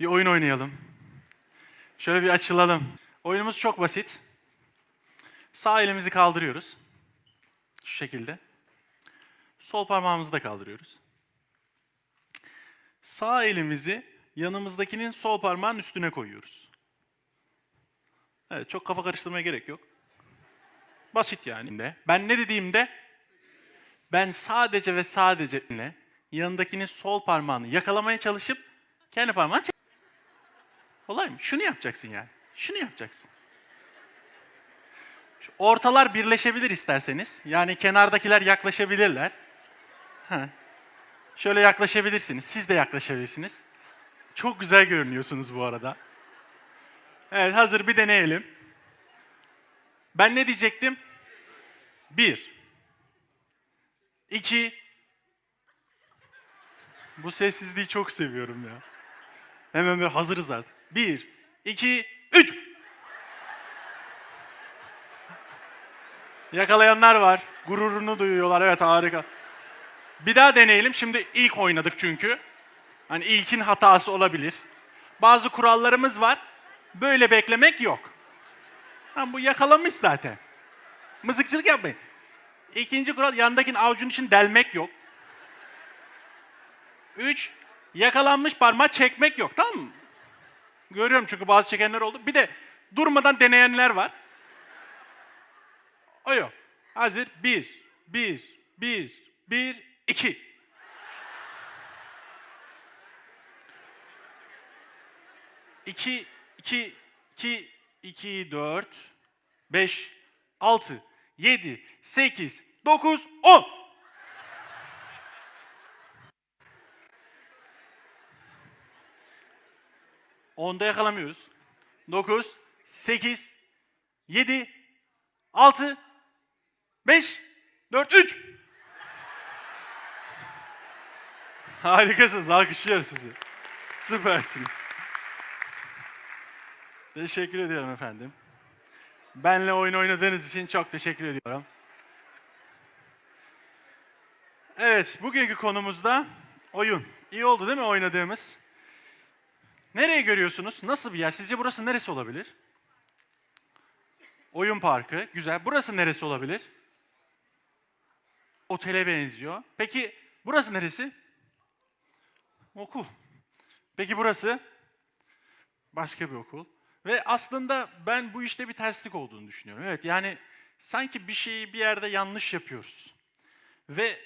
Bir oyun oynayalım. Şöyle bir açılalım. Oyunumuz çok basit. Sağ elimizi kaldırıyoruz. Şu şekilde. Sol parmağımızı da kaldırıyoruz. Sağ elimizi yanımızdakinin sol parmağın üstüne koyuyoruz. Evet, çok kafa karıştırmaya gerek yok. Basit yani. Ben ne dediğimde ben sadece ve sadece yanındakinin sol parmağını yakalamaya çalışıp kendi parmağını çek. Olay mı? Şunu yapacaksın yani. Şunu yapacaksın. Ortalar birleşebilir isterseniz. Yani kenardakiler yaklaşabilirler. Şöyle yaklaşabilirsiniz. Siz de yaklaşabilirsiniz. Çok güzel görünüyorsunuz bu arada. Evet hazır bir deneyelim. Ben ne diyecektim? Bir. İki. Bu sessizliği çok seviyorum ya. Hemen böyle hazırız artık. Bir, iki, üç. Yakalayanlar var. Gururunu duyuyorlar. Evet harika. Bir daha deneyelim. Şimdi ilk oynadık çünkü. Hani ilkin hatası olabilir. Bazı kurallarımız var. Böyle beklemek yok. Ha, bu yakalamış zaten. Mızıkçılık yapmayın. İkinci kural yandakinin avucunun için delmek yok. Üç, yakalanmış parmağı çekmek yok tamam mı? Görüyorum çünkü bazı çekenler oldu. Bir de durmadan deneyenler var. O yok. Hazır. Bir, bir, bir, bir, iki. İki, iki, iki, iki, dört, beş, altı, yedi, sekiz, dokuz, on. Onda yakalamıyoruz. Dokuz, sekiz, yedi, altı, beş, dört, üç. Harikasınız. Alkışlıyoruz sizi. Süpersiniz. Teşekkür ediyorum efendim. Benle oyun oynadığınız için çok teşekkür ediyorum. Evet, bugünkü konumuzda oyun. İyi oldu değil mi oynadığımız? Nereye görüyorsunuz? Nasıl bir yer? Sizce burası neresi olabilir? Oyun parkı. Güzel. Burası neresi olabilir? Otele benziyor. Peki burası neresi? Okul. Peki burası? Başka bir okul. Ve aslında ben bu işte bir terslik olduğunu düşünüyorum. Evet yani sanki bir şeyi bir yerde yanlış yapıyoruz. Ve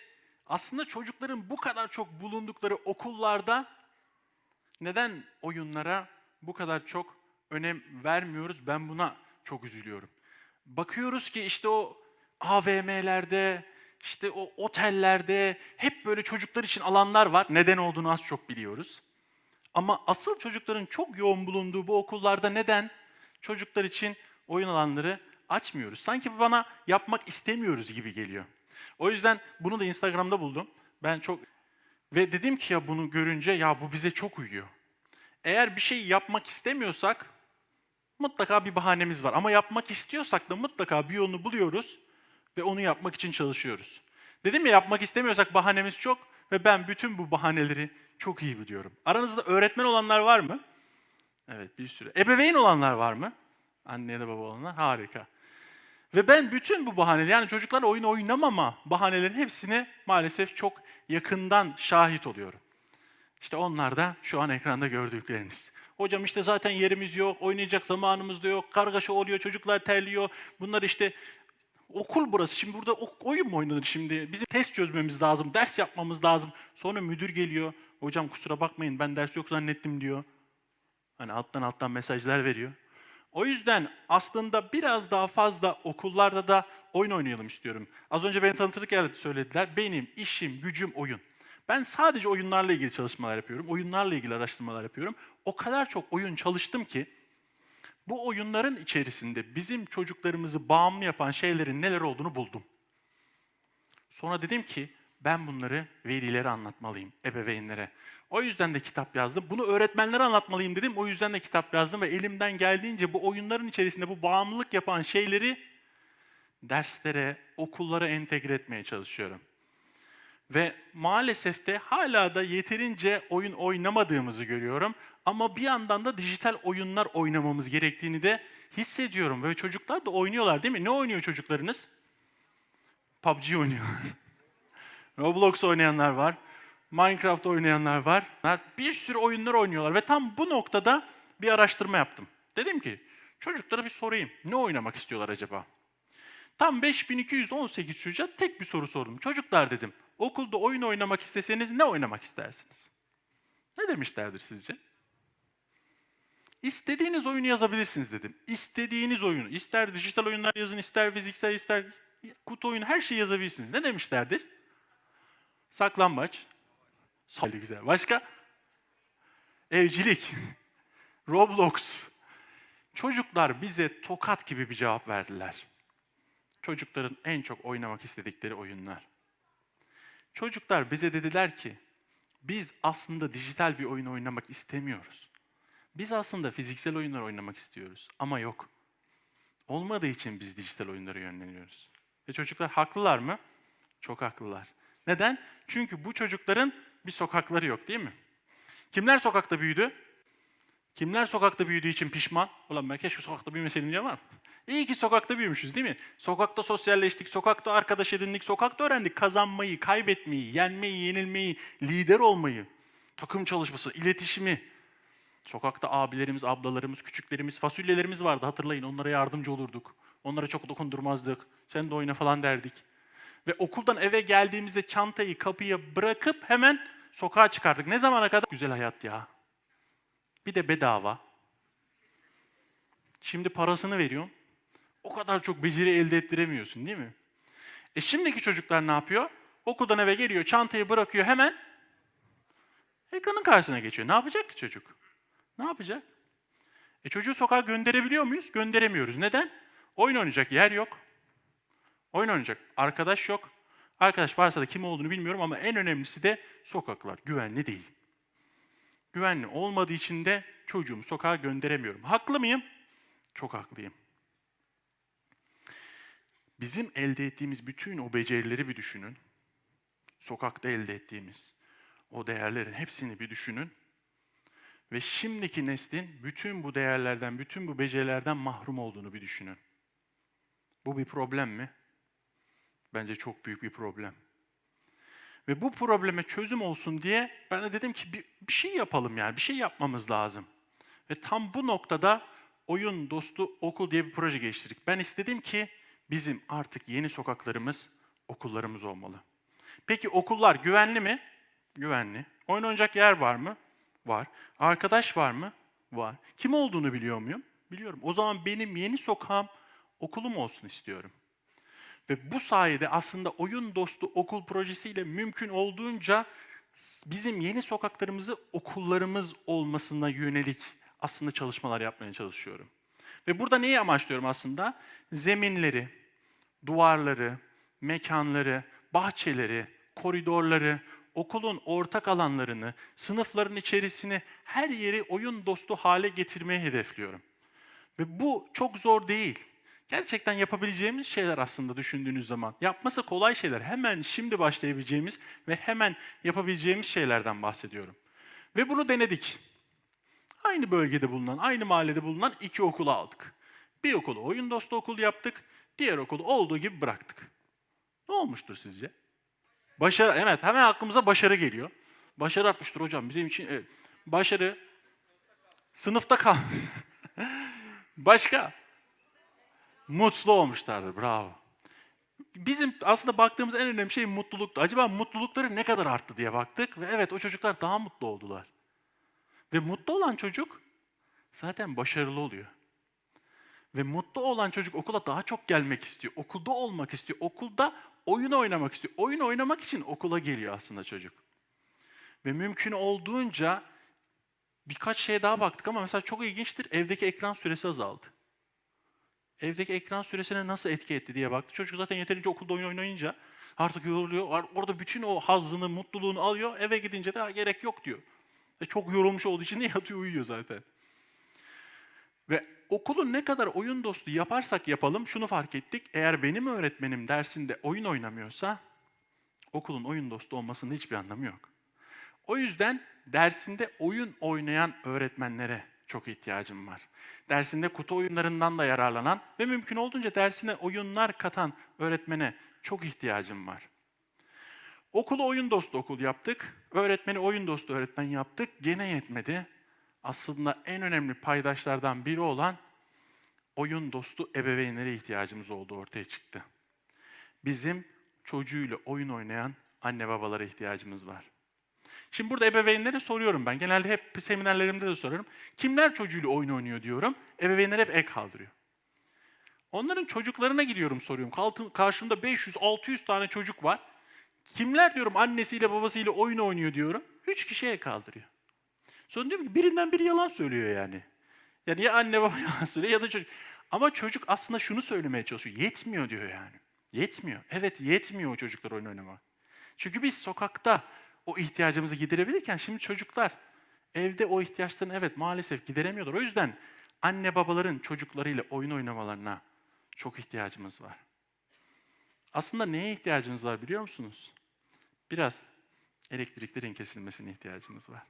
aslında çocukların bu kadar çok bulundukları okullarda neden oyunlara bu kadar çok önem vermiyoruz? Ben buna çok üzülüyorum. Bakıyoruz ki işte o AVM'lerde, işte o otellerde hep böyle çocuklar için alanlar var. Neden olduğunu az çok biliyoruz. Ama asıl çocukların çok yoğun bulunduğu bu okullarda neden çocuklar için oyun alanları açmıyoruz? Sanki bana yapmak istemiyoruz gibi geliyor. O yüzden bunu da Instagram'da buldum. Ben çok ve dedim ki ya bunu görünce ya bu bize çok uyuyor. Eğer bir şey yapmak istemiyorsak mutlaka bir bahanemiz var. Ama yapmak istiyorsak da mutlaka bir yolunu buluyoruz ve onu yapmak için çalışıyoruz. Dedim ya yapmak istemiyorsak bahanemiz çok ve ben bütün bu bahaneleri çok iyi biliyorum. Aranızda öğretmen olanlar var mı? Evet bir sürü. Ebeveyn olanlar var mı? Anne ya da baba olanlar. Harika. Ve ben bütün bu bahaneleri yani çocuklarla oyun oynamama bahanelerin hepsine maalesef çok yakından şahit oluyorum. İşte onlar da şu an ekranda gördükleriniz. Hocam işte zaten yerimiz yok, oynayacak zamanımız da yok, kargaşa oluyor, çocuklar terliyor. Bunlar işte okul burası. Şimdi burada oyun mu oynanır şimdi? Bizim test çözmemiz lazım, ders yapmamız lazım. Sonra müdür geliyor. Hocam kusura bakmayın ben ders yok zannettim diyor. Hani alttan alttan mesajlar veriyor. O yüzden aslında biraz daha fazla okullarda da oyun oynayalım istiyorum. Az önce beni tanıtırken söylediler. Benim işim, gücüm oyun. Ben sadece oyunlarla ilgili çalışmalar yapıyorum. Oyunlarla ilgili araştırmalar yapıyorum. O kadar çok oyun çalıştım ki bu oyunların içerisinde bizim çocuklarımızı bağımlı yapan şeylerin neler olduğunu buldum. Sonra dedim ki ben bunları velilere anlatmalıyım, ebeveynlere. O yüzden de kitap yazdım. Bunu öğretmenlere anlatmalıyım dedim. O yüzden de kitap yazdım ve elimden geldiğince bu oyunların içerisinde bu bağımlılık yapan şeyleri derslere, okullara entegre etmeye çalışıyorum. Ve maalesef de hala da yeterince oyun oynamadığımızı görüyorum. Ama bir yandan da dijital oyunlar oynamamız gerektiğini de hissediyorum. Ve çocuklar da oynuyorlar değil mi? Ne oynuyor çocuklarınız? PUBG oynuyorlar. Roblox oynayanlar var. Minecraft oynayanlar var. Bir sürü oyunlar oynuyorlar ve tam bu noktada bir araştırma yaptım. Dedim ki çocuklara bir sorayım. Ne oynamak istiyorlar acaba? Tam 5218 çocuğa tek bir soru sordum. Çocuklar dedim, okulda oyun oynamak isteseniz ne oynamak istersiniz? Ne demişlerdir sizce? İstediğiniz oyunu yazabilirsiniz dedim. İstediğiniz oyunu. İster dijital oyunlar yazın, ister fiziksel, ister kutu oyunu her şeyi yazabilirsiniz. Ne demişlerdir? Saklambaç. Sayılı güzel. Başka? Evcilik. Roblox. Çocuklar bize tokat gibi bir cevap verdiler. Çocukların en çok oynamak istedikleri oyunlar. Çocuklar bize dediler ki, biz aslında dijital bir oyun oynamak istemiyoruz. Biz aslında fiziksel oyunlar oynamak istiyoruz ama yok. Olmadığı için biz dijital oyunlara yönleniyoruz. Ve çocuklar haklılar mı? Çok haklılar. Neden? Çünkü bu çocukların bir sokakları yok değil mi? Kimler sokakta büyüdü? Kimler sokakta büyüdüğü için pişman? Ulan ben keşke sokakta büyümeseydim diye var mı? İyi ki sokakta büyümüşüz değil mi? Sokakta sosyalleştik, sokakta arkadaş edindik, sokakta öğrendik kazanmayı, kaybetmeyi, yenmeyi, yenilmeyi, lider olmayı, takım çalışması, iletişimi. Sokakta abilerimiz, ablalarımız, küçüklerimiz, fasulyelerimiz vardı hatırlayın. Onlara yardımcı olurduk. Onlara çok dokundurmazdık. Sen de oyna falan derdik. Ve okuldan eve geldiğimizde çantayı kapıya bırakıp hemen sokağa çıkardık. Ne zamana kadar? Güzel hayat ya. Bir de bedava. Şimdi parasını veriyorsun. O kadar çok beceri elde ettiremiyorsun değil mi? E şimdiki çocuklar ne yapıyor? Okuldan eve geliyor, çantayı bırakıyor hemen ekranın karşısına geçiyor. Ne yapacak ki çocuk? Ne yapacak? E çocuğu sokağa gönderebiliyor muyuz? Gönderemiyoruz. Neden? Oyun oynayacak yer yok. Oyun oynayacak arkadaş yok. Arkadaş varsa da kim olduğunu bilmiyorum ama en önemlisi de sokaklar güvenli değil. Güvenli olmadığı için de çocuğumu sokağa gönderemiyorum. Haklı mıyım? Çok haklıyım. Bizim elde ettiğimiz bütün o becerileri bir düşünün. Sokakta elde ettiğimiz o değerlerin hepsini bir düşünün. Ve şimdiki neslin bütün bu değerlerden, bütün bu becerilerden mahrum olduğunu bir düşünün. Bu bir problem mi? Bence çok büyük bir problem. Ve bu probleme çözüm olsun diye ben de dedim ki bir, bir şey yapalım yani, bir şey yapmamız lazım. Ve tam bu noktada Oyun Dostu Okul diye bir proje geliştirdik. Ben istedim ki bizim artık yeni sokaklarımız, okullarımız olmalı. Peki okullar güvenli mi? Güvenli. Oyun oynayacak yer var mı? Var. Arkadaş var mı? Var. Kim olduğunu biliyor muyum? Biliyorum. O zaman benim yeni sokağım okulum olsun istiyorum. Ve bu sayede aslında oyun dostu okul projesiyle mümkün olduğunca bizim yeni sokaklarımızı okullarımız olmasına yönelik aslında çalışmalar yapmaya çalışıyorum. Ve burada neyi amaçlıyorum aslında? Zeminleri, duvarları, mekanları, bahçeleri, koridorları, okulun ortak alanlarını, sınıfların içerisini her yeri oyun dostu hale getirmeyi hedefliyorum. Ve bu çok zor değil. Gerçekten yapabileceğimiz şeyler aslında düşündüğünüz zaman. Yapması kolay şeyler. Hemen şimdi başlayabileceğimiz ve hemen yapabileceğimiz şeylerden bahsediyorum. Ve bunu denedik. Aynı bölgede bulunan, aynı mahallede bulunan iki okulu aldık. Bir okulu oyun dostu okul yaptık, diğer okulu olduğu gibi bıraktık. Ne olmuştur sizce? Başarı, evet hemen aklımıza başarı geliyor. Başarı artmıştır hocam bizim için. Evet. Başarı, sınıfta kal. Başka? Mutlu olmuşlardır, bravo. Bizim aslında baktığımız en önemli şey mutluluktu. Acaba mutlulukları ne kadar arttı diye baktık ve evet o çocuklar daha mutlu oldular. Ve mutlu olan çocuk zaten başarılı oluyor. Ve mutlu olan çocuk okula daha çok gelmek istiyor. Okulda olmak istiyor. Okulda oyun oynamak istiyor. Oyun oynamak için okula geliyor aslında çocuk. Ve mümkün olduğunca birkaç şeye daha baktık ama mesela çok ilginçtir. Evdeki ekran süresi azaldı. Evdeki ekran süresine nasıl etki etti diye baktı. Çocuk zaten yeterince okulda oyun oynayınca artık yoruluyor. Orada bütün o hazzını, mutluluğunu alıyor. Eve gidince de gerek yok diyor. Ve çok yorulmuş olduğu için de yatıyor uyuyor zaten. Ve okulu ne kadar oyun dostu yaparsak yapalım şunu fark ettik. Eğer benim öğretmenim dersinde oyun oynamıyorsa okulun oyun dostu olmasının hiçbir anlamı yok. O yüzden dersinde oyun oynayan öğretmenlere çok ihtiyacım var. Dersinde kutu oyunlarından da yararlanan ve mümkün olduğunca dersine oyunlar katan öğretmene çok ihtiyacım var. Okulu oyun dostu okul yaptık. Öğretmeni oyun dostu öğretmen yaptık. Gene yetmedi. Aslında en önemli paydaşlardan biri olan oyun dostu ebeveynlere ihtiyacımız oldu ortaya çıktı. Bizim çocuğuyla oyun oynayan anne babalara ihtiyacımız var. Şimdi burada ebeveynlere soruyorum ben. Genelde hep seminerlerimde de soruyorum. Kimler çocuğuyla oyun oynuyor diyorum. Ebeveynler hep el kaldırıyor. Onların çocuklarına gidiyorum soruyorum. Karşımda 500-600 tane çocuk var. Kimler diyorum annesiyle babasıyla oyun oynuyor diyorum. Üç kişi el kaldırıyor. Sonra diyorum ki birinden biri yalan söylüyor yani. Yani ya anne baba yalan söylüyor ya da çocuk. Ama çocuk aslında şunu söylemeye çalışıyor. Yetmiyor diyor yani. Yetmiyor. Evet yetmiyor o çocuklar oyun oynamak. Çünkü biz sokakta o ihtiyacımızı giderebilirken şimdi çocuklar evde o ihtiyaçlarını evet maalesef gideremiyorlar. O yüzden anne babaların çocuklarıyla oyun oynamalarına çok ihtiyacımız var. Aslında neye ihtiyacımız var biliyor musunuz? Biraz elektriklerin kesilmesine ihtiyacımız var.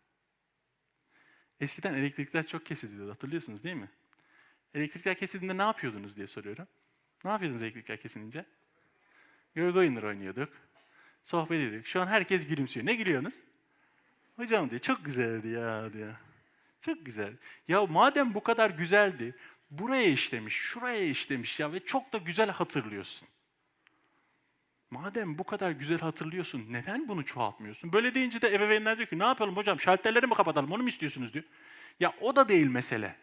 Eskiden elektrikler çok kesiliyordu hatırlıyorsunuz değil mi? Elektrikler kesildiğinde ne yapıyordunuz diye soruyorum. Ne yapıyordunuz elektrikler kesilince? Gölge oyunları oynuyorduk. Sohbet ediyorduk. Şu an herkes gülümsüyor. Ne gülüyorsunuz? Hocam diyor çok güzeldi ya diyor. Çok güzel. Ya madem bu kadar güzeldi, buraya işlemiş, şuraya işlemiş ya ve çok da güzel hatırlıyorsun. Madem bu kadar güzel hatırlıyorsun, neden bunu çoğaltmıyorsun? Böyle deyince de ebeveynler diyor ki ne yapalım hocam şalterleri mi kapatalım, onu mu istiyorsunuz diyor. Ya o da değil mesele.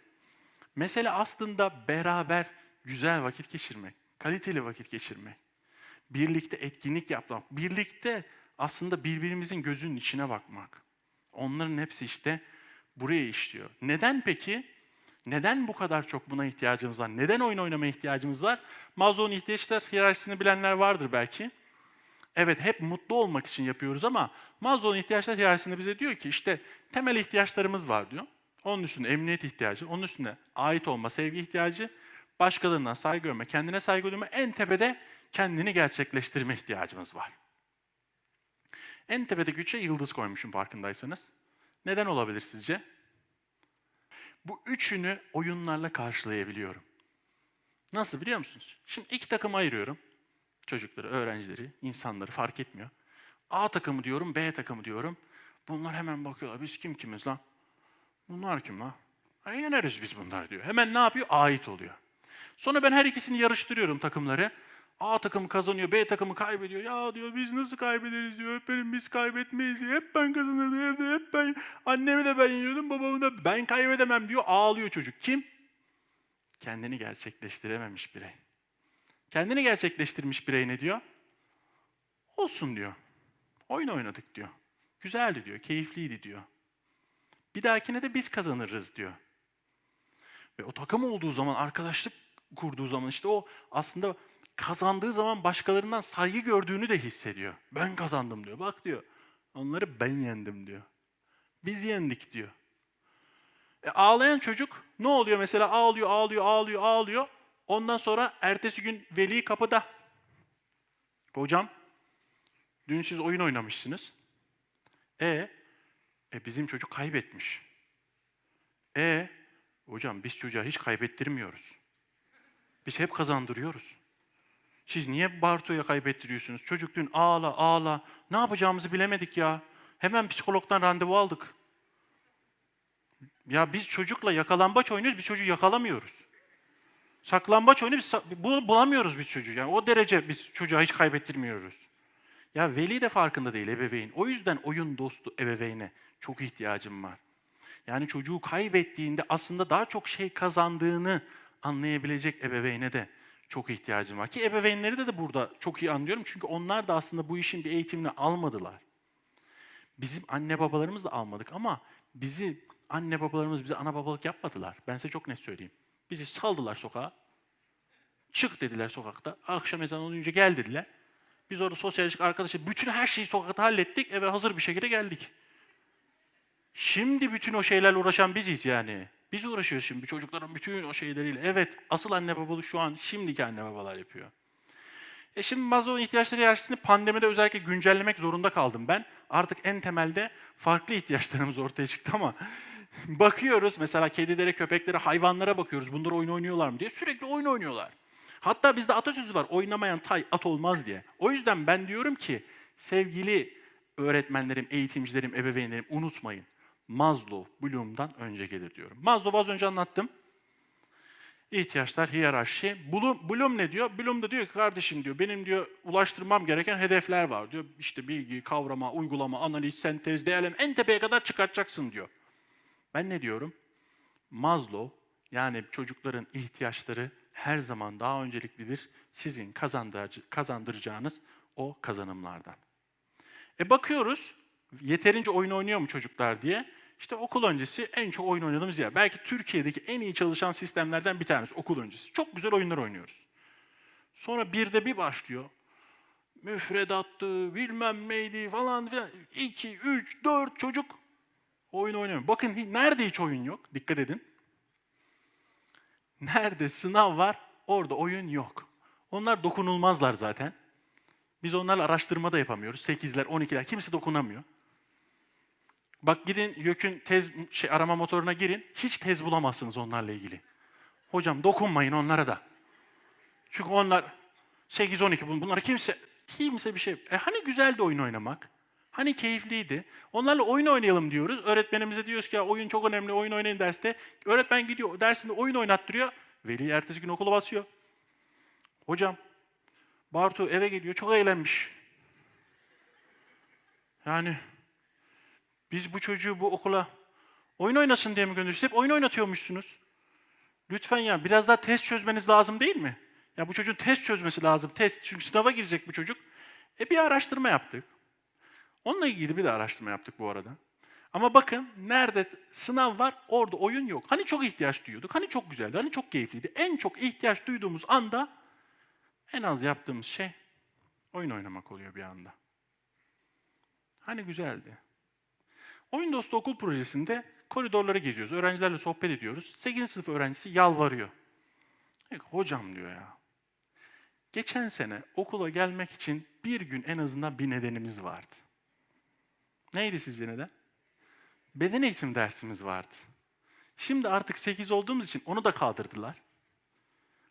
Mesele aslında beraber güzel vakit geçirmek, kaliteli vakit geçirmek. Birlikte etkinlik yapmak, birlikte aslında birbirimizin gözünün içine bakmak. Onların hepsi işte buraya işliyor. Neden peki? Neden bu kadar çok buna ihtiyacımız var? Neden oyun oynamaya ihtiyacımız var? Maslow'un ihtiyaçlar hiyerarşisini bilenler vardır belki. Evet hep mutlu olmak için yapıyoruz ama Maslow'un ihtiyaçlar hiyerarşisinde bize diyor ki işte temel ihtiyaçlarımız var diyor. Onun üstünde emniyet ihtiyacı, onun üstünde ait olma, sevgi ihtiyacı, başkalarından saygı görme, kendine saygı duyma, en tepede kendini gerçekleştirme ihtiyacımız var. En tepedeki üçe yıldız koymuşum farkındaysanız. Neden olabilir sizce? Bu üçünü oyunlarla karşılayabiliyorum. Nasıl biliyor musunuz? Şimdi iki takıma ayırıyorum. Çocukları, öğrencileri, insanları fark etmiyor. A takımı diyorum, B takımı diyorum. Bunlar hemen bakıyorlar. Biz kim kimiz lan? Bunlar kim lan? Ay yeneriz biz bunlar diyor. Hemen ne yapıyor? Ait oluyor. Sonra ben her ikisini yarıştırıyorum takımları. A takımı kazanıyor, B takımı kaybediyor. Ya diyor biz nasıl kaybederiz diyor. Öğretmenim biz kaybetmeyiz diyor. Hep ben kazanırdım evde, hep ben. Annemi de ben yeniyordum, babamı da ben kaybedemem diyor. Ağlıyor çocuk. Kim? Kendini gerçekleştirememiş birey. Kendini gerçekleştirmiş birey ne diyor? Olsun diyor. Oyun oynadık diyor. Güzeldi diyor, keyifliydi diyor. Bir dahakine de biz kazanırız diyor. Ve o takım olduğu zaman, arkadaşlık kurduğu zaman işte o aslında kazandığı zaman başkalarından saygı gördüğünü de hissediyor. Ben kazandım diyor. Bak diyor. Onları ben yendim diyor. Biz yendik diyor. E, ağlayan çocuk ne oluyor mesela? Ağlıyor, ağlıyor, ağlıyor, ağlıyor. Ondan sonra ertesi gün veli kapıda. Hocam, dün siz oyun oynamışsınız. E, e bizim çocuk kaybetmiş. E, hocam biz çocuğa hiç kaybettirmiyoruz. Biz hep kazandırıyoruz. Siz niye Barto'ya kaybettiriyorsunuz? Çocuk dün ağla ağla. Ne yapacağımızı bilemedik ya. Hemen psikologdan randevu aldık. Ya biz çocukla yakalambaç oynuyoruz, biz çocuğu yakalamıyoruz. Saklambaç oynuyoruz, biz bulamıyoruz biz çocuğu. Yani o derece biz çocuğa hiç kaybettirmiyoruz. Ya veli de farkında değil ebeveyn. O yüzden oyun dostu ebeveyne çok ihtiyacım var. Yani çocuğu kaybettiğinde aslında daha çok şey kazandığını anlayabilecek ebeveyne de çok ihtiyacım var. Ki ebeveynleri de, de burada çok iyi anlıyorum. Çünkü onlar da aslında bu işin bir eğitimini almadılar. Bizim anne babalarımız da almadık ama bizi anne babalarımız bize ana babalık yapmadılar. Ben size çok net söyleyeyim. Bizi saldılar sokağa. Çık dediler sokakta. Akşam ezanı olunca gel dediler. Biz orada sosyalleştik arkadaşlar. Bütün her şeyi sokakta hallettik. Eve hazır bir şekilde geldik. Şimdi bütün o şeylerle uğraşan biziz yani. Biz uğraşıyoruz şimdi çocukların bütün o şeyleriyle. Evet asıl anne babalık şu an şimdiki anne babalar yapıyor. E şimdi Maslow'un ihtiyaçları hiyerarşisini pandemide özellikle güncellemek zorunda kaldım ben. Artık en temelde farklı ihtiyaçlarımız ortaya çıktı ama bakıyoruz mesela kedilere, köpeklere, hayvanlara bakıyoruz. Bunlar oyun oynuyorlar mı diye. Sürekli oyun oynuyorlar. Hatta bizde atasözü var. Oynamayan tay at olmaz diye. O yüzden ben diyorum ki sevgili öğretmenlerim, eğitimcilerim, ebeveynlerim unutmayın. Maslow Bloom'dan önce gelir diyorum. Maslow az önce anlattım. İhtiyaçlar, hiyerarşi. Bloom, Bloom ne diyor? Bloom da diyor ki kardeşim diyor benim diyor ulaştırmam gereken hedefler var diyor. İşte bilgi, kavrama, uygulama, analiz, sentez, değerleme en tepeye kadar çıkartacaksın diyor. Ben ne diyorum? Maslow yani çocukların ihtiyaçları her zaman daha önceliklidir. Sizin kazandıracağınız o kazanımlardan. E bakıyoruz yeterince oyun oynuyor mu çocuklar diye. İşte okul öncesi en çok oyun oynadığımız yer. Belki Türkiye'deki en iyi çalışan sistemlerden bir tanesi okul öncesi. Çok güzel oyunlar oynuyoruz. Sonra birde bir başlıyor. Müfredattı, bilmem neydi falan filan. İki, üç, dört çocuk oyun oynuyor. Bakın nerede hiç oyun yok? Dikkat edin. Nerede sınav var, orada oyun yok. Onlar dokunulmazlar zaten. Biz onlarla araştırma da yapamıyoruz. 8'ler, 12'ler kimse dokunamıyor. Bak gidin YÖK'ün tez şey, arama motoruna girin. Hiç tez bulamazsınız onlarla ilgili. Hocam dokunmayın onlara da. Çünkü onlar 8-12 bun- bunları kimse kimse bir şey... E hani güzeldi oyun oynamak? Hani keyifliydi? Onlarla oyun oynayalım diyoruz. Öğretmenimize diyoruz ki ya oyun çok önemli, oyun oynayın derste. Öğretmen gidiyor dersinde oyun oynattırıyor. Veli ertesi gün okula basıyor. Hocam, Bartu eve geliyor, çok eğlenmiş. Yani biz bu çocuğu bu okula oyun oynasın diye mi gönderiyoruz? Hep oyun oynatıyormuşsunuz. Lütfen ya biraz daha test çözmeniz lazım değil mi? Ya bu çocuğun test çözmesi lazım. Test çünkü sınava girecek bu çocuk. E bir araştırma yaptık. Onunla ilgili bir de araştırma yaptık bu arada. Ama bakın nerede sınav var orada oyun yok. Hani çok ihtiyaç duyuyorduk. Hani çok güzeldi. Hani çok keyifliydi. En çok ihtiyaç duyduğumuz anda en az yaptığımız şey oyun oynamak oluyor bir anda. Hani güzeldi. Oyun Dostu Okul Projesi'nde koridorları geziyoruz. Öğrencilerle sohbet ediyoruz. 8. sınıf öğrencisi yalvarıyor. Hocam diyor ya. Geçen sene okula gelmek için bir gün en azından bir nedenimiz vardı. Neydi sizce neden? Beden eğitim dersimiz vardı. Şimdi artık 8 olduğumuz için onu da kaldırdılar.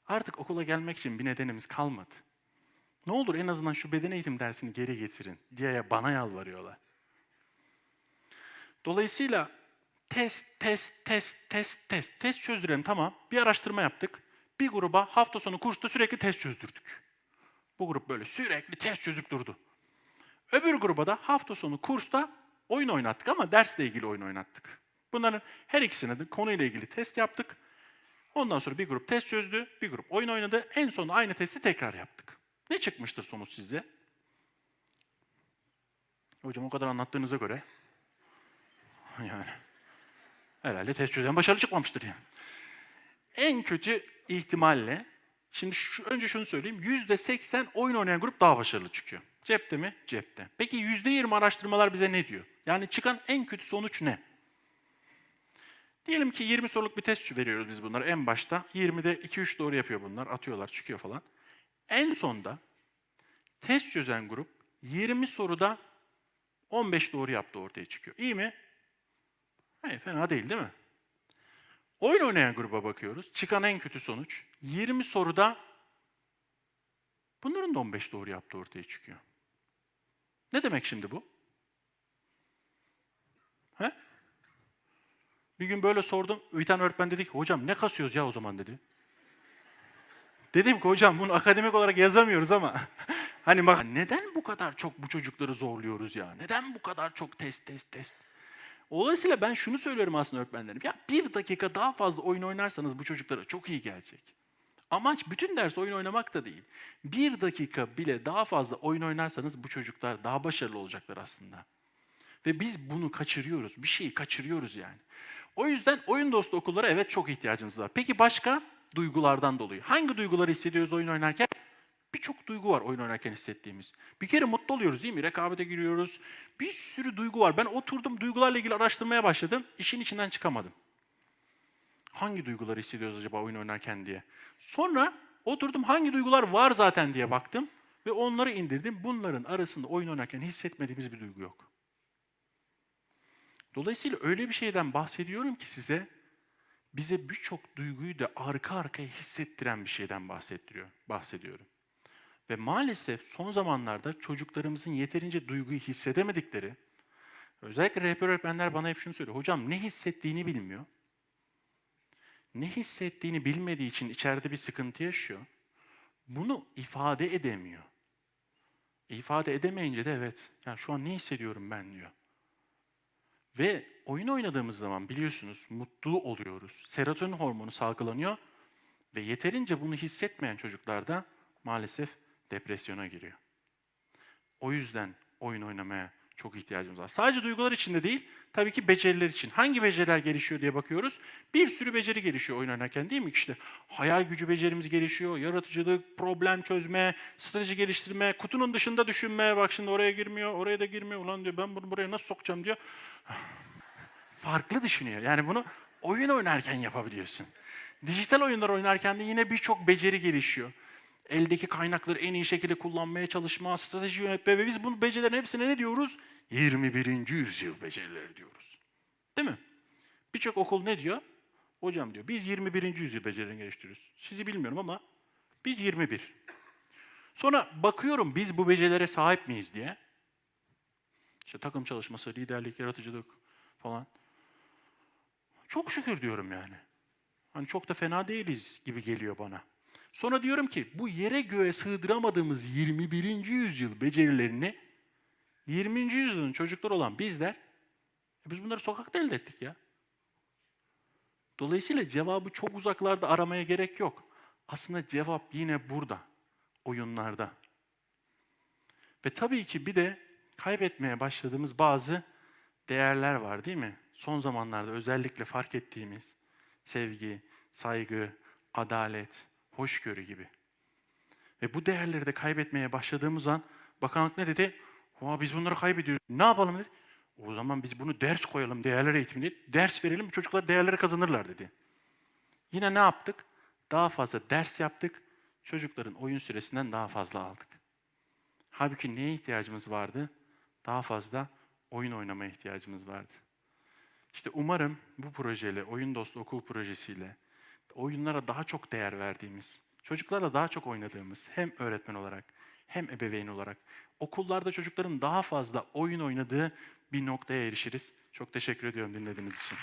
Artık okula gelmek için bir nedenimiz kalmadı. Ne olur en azından şu beden eğitim dersini geri getirin diye bana yalvarıyorlar. Dolayısıyla test, test, test, test, test, test çözdürelim tamam. Bir araştırma yaptık. Bir gruba hafta sonu kursta sürekli test çözdürdük. Bu grup böyle sürekli test çözüp durdu. Öbür gruba da hafta sonu kursta oyun oynattık ama dersle ilgili oyun oynattık. Bunların her ikisine de konuyla ilgili test yaptık. Ondan sonra bir grup test çözdü, bir grup oyun oynadı. En sonunda aynı testi tekrar yaptık. Ne çıkmıştır sonuç sizce? Hocam o kadar anlattığınıza göre yani herhalde test çözen başarılı çıkmamıştır yani. En kötü ihtimalle şimdi şu, önce şunu söyleyeyim. Yüzde seksen oyun oynayan grup daha başarılı çıkıyor. Cepte mi? Cepte. Peki yüzde yirmi araştırmalar bize ne diyor? Yani çıkan en kötü sonuç ne? Diyelim ki 20 soruluk bir test veriyoruz biz bunlara en başta. 20'de 2-3 doğru yapıyor bunlar. Atıyorlar, çıkıyor falan. En sonda test çözen grup 20 soruda 15 doğru yaptı ortaya çıkıyor. İyi mi? Hayır, fena değil değil mi? Oyun oynayan gruba bakıyoruz. Çıkan en kötü sonuç 20 soruda bunların da 15 doğru yaptı ortaya çıkıyor. Ne demek şimdi bu? He? Bir gün böyle sordum. Bir tane öğretmen dedi ki hocam ne kasıyoruz ya o zaman dedi. Dedim ki hocam bunu akademik olarak yazamıyoruz ama hani bak neden bu kadar çok bu çocukları zorluyoruz ya? Neden bu kadar çok test test test? Dolayısıyla ben şunu söylüyorum aslında öğretmenlerim. Ya bir dakika daha fazla oyun oynarsanız bu çocuklara çok iyi gelecek. Amaç bütün ders oyun oynamak da değil. Bir dakika bile daha fazla oyun oynarsanız bu çocuklar daha başarılı olacaklar aslında. Ve biz bunu kaçırıyoruz. Bir şeyi kaçırıyoruz yani. O yüzden oyun dostu okullara evet çok ihtiyacımız var. Peki başka? Duygulardan dolayı. Hangi duyguları hissediyoruz oyun oynarken? Birçok duygu var oyun oynarken hissettiğimiz. Bir kere mutlu oluyoruz değil mi? Rekabete giriyoruz. Bir sürü duygu var. Ben oturdum duygularla ilgili araştırmaya başladım. İşin içinden çıkamadım. Hangi duyguları hissediyoruz acaba oyun oynarken diye. Sonra oturdum hangi duygular var zaten diye baktım. ve onları indirdim. Bunların arasında oyun oynarken hissetmediğimiz bir duygu yok. Dolayısıyla öyle bir şeyden bahsediyorum ki size bize birçok duyguyu da arka arkaya hissettiren bir şeyden bahsettiriyor, bahsediyorum. Ve maalesef son zamanlarda çocuklarımızın yeterince duyguyu hissedemedikleri, özellikle rehber öğretmenler bana hep şunu söylüyor. Hocam ne hissettiğini bilmiyor. Ne hissettiğini bilmediği için içeride bir sıkıntı yaşıyor. Bunu ifade edemiyor. İfade edemeyince de evet, yani şu an ne hissediyorum ben diyor. Ve oyun oynadığımız zaman biliyorsunuz mutlu oluyoruz. Serotonin hormonu salgılanıyor ve yeterince bunu hissetmeyen çocuklarda maalesef depresyona giriyor. O yüzden oyun oynamaya çok ihtiyacımız var. Sadece duygular için de değil, tabii ki beceriler için. Hangi beceriler gelişiyor diye bakıyoruz. Bir sürü beceri gelişiyor oyun oynarken değil mi? İşte hayal gücü becerimiz gelişiyor, yaratıcılık, problem çözme, strateji geliştirme, kutunun dışında düşünme. Bak şimdi oraya girmiyor, oraya da girmiyor. Ulan diyor ben bunu buraya nasıl sokacağım diyor. Farklı düşünüyor. Yani bunu oyun oynarken yapabiliyorsun. Dijital oyunlar oynarken de yine birçok beceri gelişiyor. Eldeki kaynakları en iyi şekilde kullanmaya çalışma, strateji yönetme ve biz bu becerilerin hepsine ne diyoruz? 21. yüzyıl becerileri diyoruz. Değil mi? Birçok okul ne diyor? Hocam diyor, biz 21. yüzyıl becerilerini geliştiriyoruz. Sizi bilmiyorum ama biz 21. Sonra bakıyorum biz bu becerilere sahip miyiz diye. İşte takım çalışması, liderlik, yaratıcılık falan. Çok şükür diyorum yani. Hani çok da fena değiliz gibi geliyor bana. Sonra diyorum ki bu yere göğe sığdıramadığımız 21. yüzyıl becerilerini 20. yüzyılın çocukları olan bizler e biz bunları sokakta elde ettik ya. Dolayısıyla cevabı çok uzaklarda aramaya gerek yok. Aslında cevap yine burada, oyunlarda. Ve tabii ki bir de kaybetmeye başladığımız bazı değerler var değil mi? Son zamanlarda özellikle fark ettiğimiz sevgi, saygı, adalet, hoşgörü gibi. Ve bu değerleri de kaybetmeye başladığımız an bakanlık ne dedi? Aa, biz bunları kaybediyoruz. Ne yapalım dedi. O zaman biz bunu ders koyalım değerler eğitimini. Ders verelim çocuklar değerleri kazanırlar dedi. Yine ne yaptık? Daha fazla ders yaptık. Çocukların oyun süresinden daha fazla aldık. Halbuki neye ihtiyacımız vardı? Daha fazla oyun oynamaya ihtiyacımız vardı. İşte umarım bu projeyle, Oyun Dostu Okul projesiyle oyunlara daha çok değer verdiğimiz, çocuklarla daha çok oynadığımız hem öğretmen olarak hem ebeveyn olarak okullarda çocukların daha fazla oyun oynadığı bir noktaya erişiriz. Çok teşekkür ediyorum dinlediğiniz için.